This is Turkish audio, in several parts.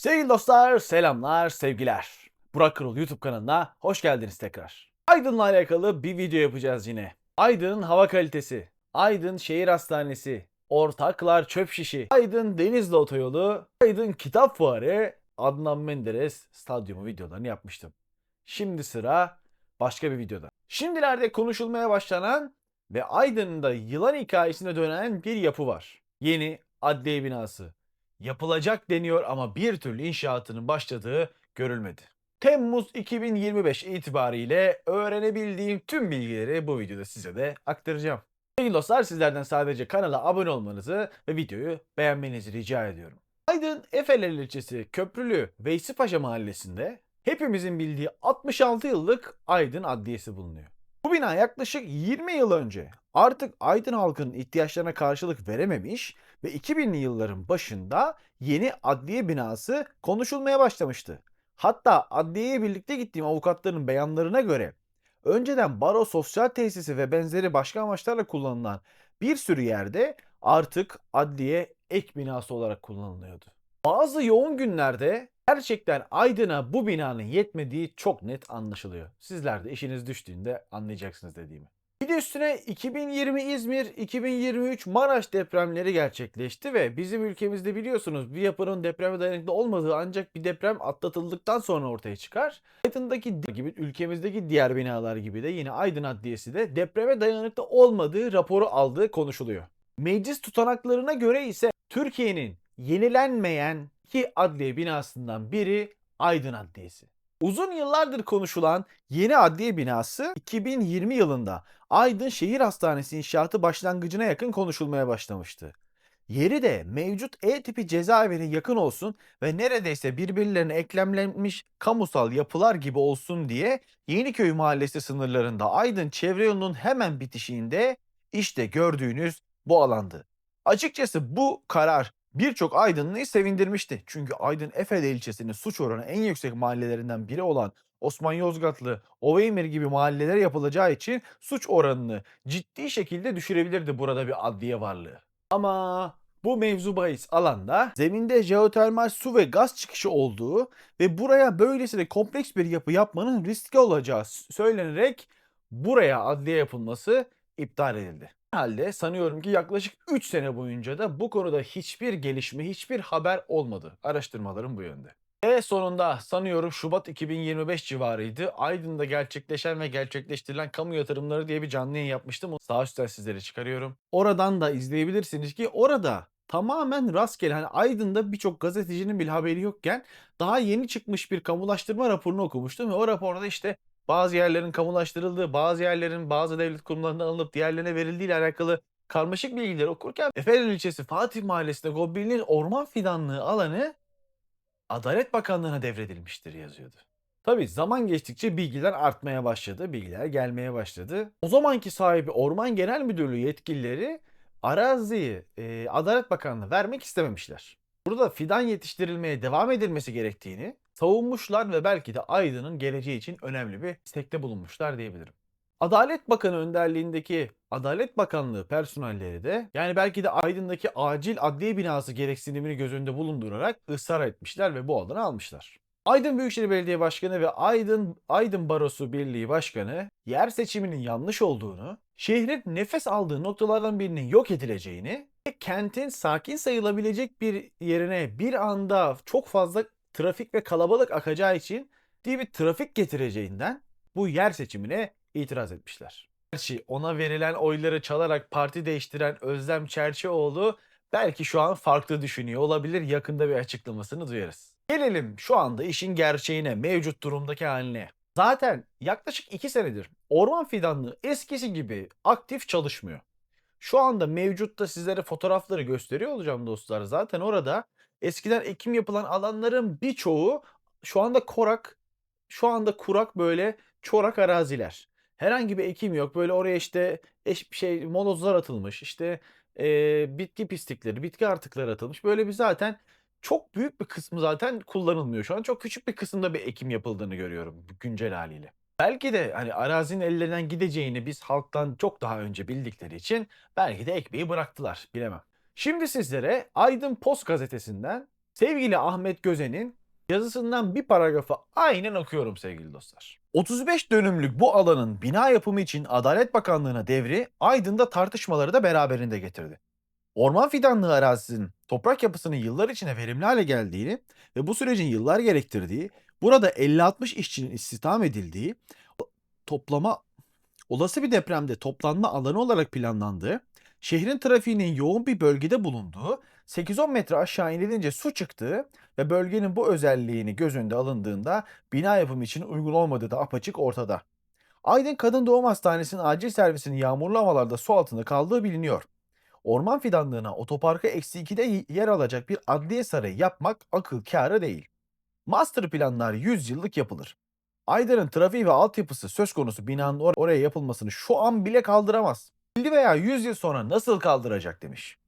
Sevgili dostlar, selamlar, sevgiler. Burak Kırıl YouTube kanalına hoş geldiniz tekrar. Aydın'la alakalı bir video yapacağız yine. Aydın'ın hava kalitesi, Aydın Şehir Hastanesi, Ortaklar Çöp Şişi, Aydın Denizli Otoyolu, Aydın Kitap Fuarı, Adnan Menderes Stadyumu videolarını yapmıştım. Şimdi sıra başka bir videoda. Şimdilerde konuşulmaya başlanan ve Aydın'ın da yılan hikayesine dönen bir yapı var. Yeni adliye binası. Yapılacak deniyor ama bir türlü inşaatının başladığı görülmedi. Temmuz 2025 itibariyle öğrenebildiğim tüm bilgileri bu videoda size de aktaracağım. Sevgili dostlar sizlerden sadece kanala abone olmanızı ve videoyu beğenmenizi rica ediyorum. Aydın Efeler ilçesi Köprülü Veysipaşa mahallesinde hepimizin bildiği 66 yıllık Aydın Adliyesi bulunuyor. Bu bina yaklaşık 20 yıl önce artık Aydın halkının ihtiyaçlarına karşılık verememiş ve 2000'li yılların başında yeni adliye binası konuşulmaya başlamıştı. Hatta adliyeye birlikte gittiğim avukatların beyanlarına göre önceden baro sosyal tesisi ve benzeri başka amaçlarla kullanılan bir sürü yerde artık adliye ek binası olarak kullanılıyordu. Bazı yoğun günlerde gerçekten Aydın'a bu binanın yetmediği çok net anlaşılıyor. Sizler de işiniz düştüğünde anlayacaksınız dediğimi. De üstüne 2020 İzmir, 2023 Maraş depremleri gerçekleşti ve bizim ülkemizde biliyorsunuz bir yapının depreme dayanıklı olmadığı ancak bir deprem atlatıldıktan sonra ortaya çıkar. Aydın'daki gibi ülkemizdeki diğer binalar gibi de yine Aydın Adliyesi de depreme dayanıklı olmadığı raporu aldığı konuşuluyor. Meclis tutanaklarına göre ise Türkiye'nin yenilenmeyen iki adliye binasından biri Aydın Adliyesi. Uzun yıllardır konuşulan yeni adliye binası 2020 yılında Aydın Şehir Hastanesi inşaatı başlangıcına yakın konuşulmaya başlamıştı. Yeri de mevcut E tipi cezaevine yakın olsun ve neredeyse birbirlerine eklemlenmiş kamusal yapılar gibi olsun diye Yeniköy Mahallesi sınırlarında Aydın çevre yolunun hemen bitişiğinde işte gördüğünüz bu alandı. Açıkçası bu karar birçok Aydınlıyı sevindirmişti. Çünkü Aydın Efele ilçesinin suç oranı en yüksek mahallelerinden biri olan Osman Yozgatlı, Oveymir gibi mahalleler yapılacağı için suç oranını ciddi şekilde düşürebilirdi burada bir adliye varlığı. Ama bu mevzu bahis alanda zeminde jeotermal su ve gaz çıkışı olduğu ve buraya böylesine kompleks bir yapı yapmanın riskli olacağı söylenerek buraya adliye yapılması iptal edildi. Halde sanıyorum ki yaklaşık 3 sene boyunca da bu konuda hiçbir gelişme, hiçbir haber olmadı. Araştırmalarım bu yönde. Ve sonunda sanıyorum Şubat 2025 civarıydı. Aydın'da gerçekleşen ve gerçekleştirilen kamu yatırımları diye bir canlı yayın yapmıştım. Sağ üstten sizlere çıkarıyorum. Oradan da izleyebilirsiniz ki orada tamamen rastgele hani Aydın'da birçok gazetecinin bile haberi yokken daha yeni çıkmış bir kamulaştırma raporunu okumuştum ve o raporda işte bazı yerlerin kamulaştırıldığı, bazı yerlerin bazı devlet kurumlarından alınıp diğerlerine verildiği ile alakalı karmaşık bilgileri okurken Efe'nin ilçesi Fatih Mahallesi'nde Gobbin'in orman fidanlığı alanı Adalet Bakanlığı'na devredilmiştir yazıyordu. Tabi zaman geçtikçe bilgiler artmaya başladı, bilgiler gelmeye başladı. O zamanki sahibi Orman Genel Müdürlüğü yetkilileri araziyi e, Adalet Bakanlığı'na vermek istememişler. Burada fidan yetiştirilmeye devam edilmesi gerektiğini savunmuşlar ve belki de Aydın'ın geleceği için önemli bir istekte bulunmuşlar diyebilirim. Adalet Bakanı önderliğindeki Adalet Bakanlığı personelleri de yani belki de Aydın'daki acil adliye binası gereksinimini göz önünde bulundurarak ısrar etmişler ve bu alanı almışlar. Aydın Büyükşehir Belediye Başkanı ve Aydın Aydın Barosu Birliği Başkanı yer seçiminin yanlış olduğunu, şehrin nefes aldığı noktalardan birinin yok edileceğini ve kentin sakin sayılabilecek bir yerine bir anda çok fazla trafik ve kalabalık akacağı için diye bir trafik getireceğinden bu yer seçimine itiraz etmişler. Gerçi ona verilen oyları çalarak parti değiştiren Özlem Çerçioğlu belki şu an farklı düşünüyor olabilir. Yakında bir açıklamasını duyarız. Gelelim şu anda işin gerçeğine, mevcut durumdaki haline. Zaten yaklaşık 2 senedir orman fidanlığı eskisi gibi aktif çalışmıyor. Şu anda mevcutta sizlere fotoğrafları gösteriyor olacağım dostlar. Zaten orada eskiden ekim yapılan alanların birçoğu şu anda korak, şu anda kurak böyle çorak araziler. Herhangi bir ekim yok. Böyle oraya işte eş şey molozlar atılmış. İşte e, bitki pislikleri, bitki artıkları atılmış. Böyle bir zaten çok büyük bir kısmı zaten kullanılmıyor şu an. Çok küçük bir kısımda bir ekim yapıldığını görüyorum güncel haliyle. Belki de hani arazinin ellerinden gideceğini biz halktan çok daha önce bildikleri için belki de ekmeği bıraktılar bilemem. Şimdi sizlere Aydın Post gazetesinden Sevgili Ahmet Gözen'in yazısından bir paragrafı aynen okuyorum sevgili dostlar. 35 dönümlük bu alanın bina yapımı için Adalet Bakanlığı'na devri Aydın'da tartışmaları da beraberinde getirdi. Orman fidanlığı arazisinin toprak yapısının yıllar içinde verimli hale geldiğini ve bu sürecin yıllar gerektirdiği, burada 50-60 işçinin istihdam edildiği, toplama olası bir depremde toplanma alanı olarak planlandığı, şehrin trafiğinin yoğun bir bölgede bulunduğu, 8-10 metre aşağı inilince su çıktığı ve bölgenin bu özelliğini göz önünde alındığında bina yapımı için uygun olmadığı da apaçık ortada. Aydın Kadın Doğum Hastanesi'nin acil servisinin yağmurlu havalarda su altında kaldığı biliniyor. Orman fidanlığına otoparka eksi 2'de yer alacak bir adliye sarayı yapmak akıl kârı değil. Master planlar 100 yıllık yapılır. Aydın'ın trafiği ve altyapısı söz konusu binanın or- oraya yapılmasını şu an bile kaldıramaz. 50 veya 100 yıl sonra nasıl kaldıracak demiş.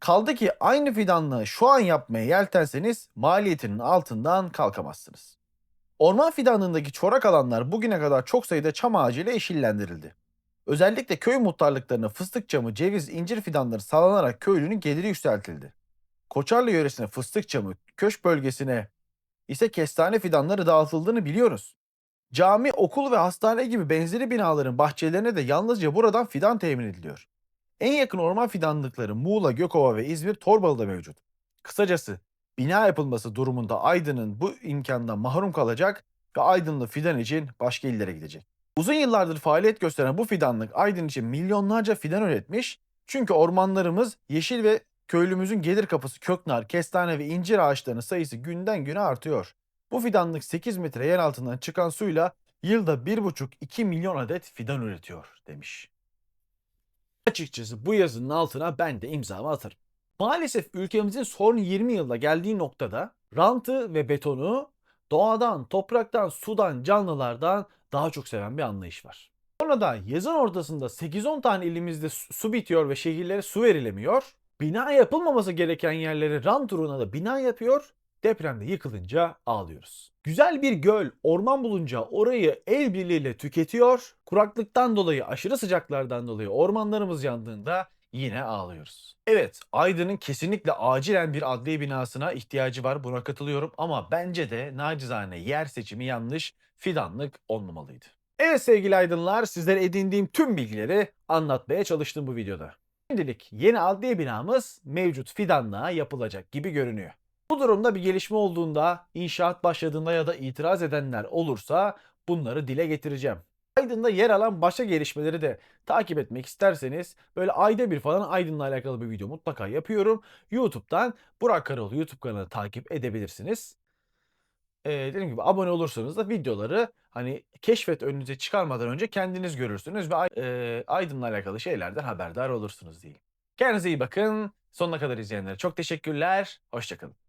Kaldı ki aynı fidanlığı şu an yapmaya yeltenseniz maliyetinin altından kalkamazsınız. Orman fidanlığındaki çorak alanlar bugüne kadar çok sayıda çam ağacıyla yeşillendirildi. Özellikle köy muhtarlıklarına fıstık çamı, ceviz, incir fidanları sağlanarak köylünün geliri yükseltildi. Koçarlı yöresine fıstık çamı, köşk bölgesine ise kestane fidanları dağıtıldığını biliyoruz. Cami, okul ve hastane gibi benzeri binaların bahçelerine de yalnızca buradan fidan temin ediliyor. En yakın orman fidanlıkları Muğla, Gökova ve İzmir Torbalı'da mevcut. Kısacası bina yapılması durumunda Aydın'ın bu imkandan mahrum kalacak ve Aydınlı fidan için başka illere gidecek. Uzun yıllardır faaliyet gösteren bu fidanlık Aydın için milyonlarca fidan üretmiş. Çünkü ormanlarımız yeşil ve köylümüzün gelir kapısı köknar, kestane ve incir ağaçlarının sayısı günden güne artıyor. Bu fidanlık 8 metre yer altından çıkan suyla yılda 1,5-2 milyon adet fidan üretiyor demiş. Açıkçası bu yazının altına ben de imzamı atarım. Maalesef ülkemizin son 20 yılda geldiği noktada rantı ve betonu doğadan, topraktan, sudan, canlılardan daha çok seven bir anlayış var. Sonra da yazın ortasında 8-10 tane ilimizde su bitiyor ve şehirlere su verilemiyor. Bina yapılmaması gereken yerlere rant uğruna da bina yapıyor. Depremde yıkılınca ağlıyoruz. Güzel bir göl, orman bulunca orayı el birliğiyle tüketiyor. Kuraklıktan dolayı, aşırı sıcaklardan dolayı ormanlarımız yandığında yine ağlıyoruz. Evet, Aydın'ın kesinlikle acilen bir adliye binasına ihtiyacı var. Buna katılıyorum ama bence de nacizane yer seçimi yanlış, fidanlık olmamalıydı. Evet sevgili aydınlar, sizlere edindiğim tüm bilgileri anlatmaya çalıştım bu videoda. Şimdilik yeni adliye binamız mevcut fidanlığa yapılacak gibi görünüyor. Bu durumda bir gelişme olduğunda, inşaat başladığında ya da itiraz edenler olursa bunları dile getireceğim. Aydın'da yer alan başka gelişmeleri de takip etmek isterseniz böyle ayda bir falan Aydın'la alakalı bir video mutlaka yapıyorum. YouTube'dan Burak Karaoğlu YouTube kanalını takip edebilirsiniz. Ee, dediğim gibi abone olursanız da videoları hani keşfet önünüze çıkarmadan önce kendiniz görürsünüz ve e, Aydın'la alakalı şeylerden haberdar olursunuz diyeyim. Kendinize iyi bakın. Sonuna kadar izleyenlere çok teşekkürler. Hoşçakalın.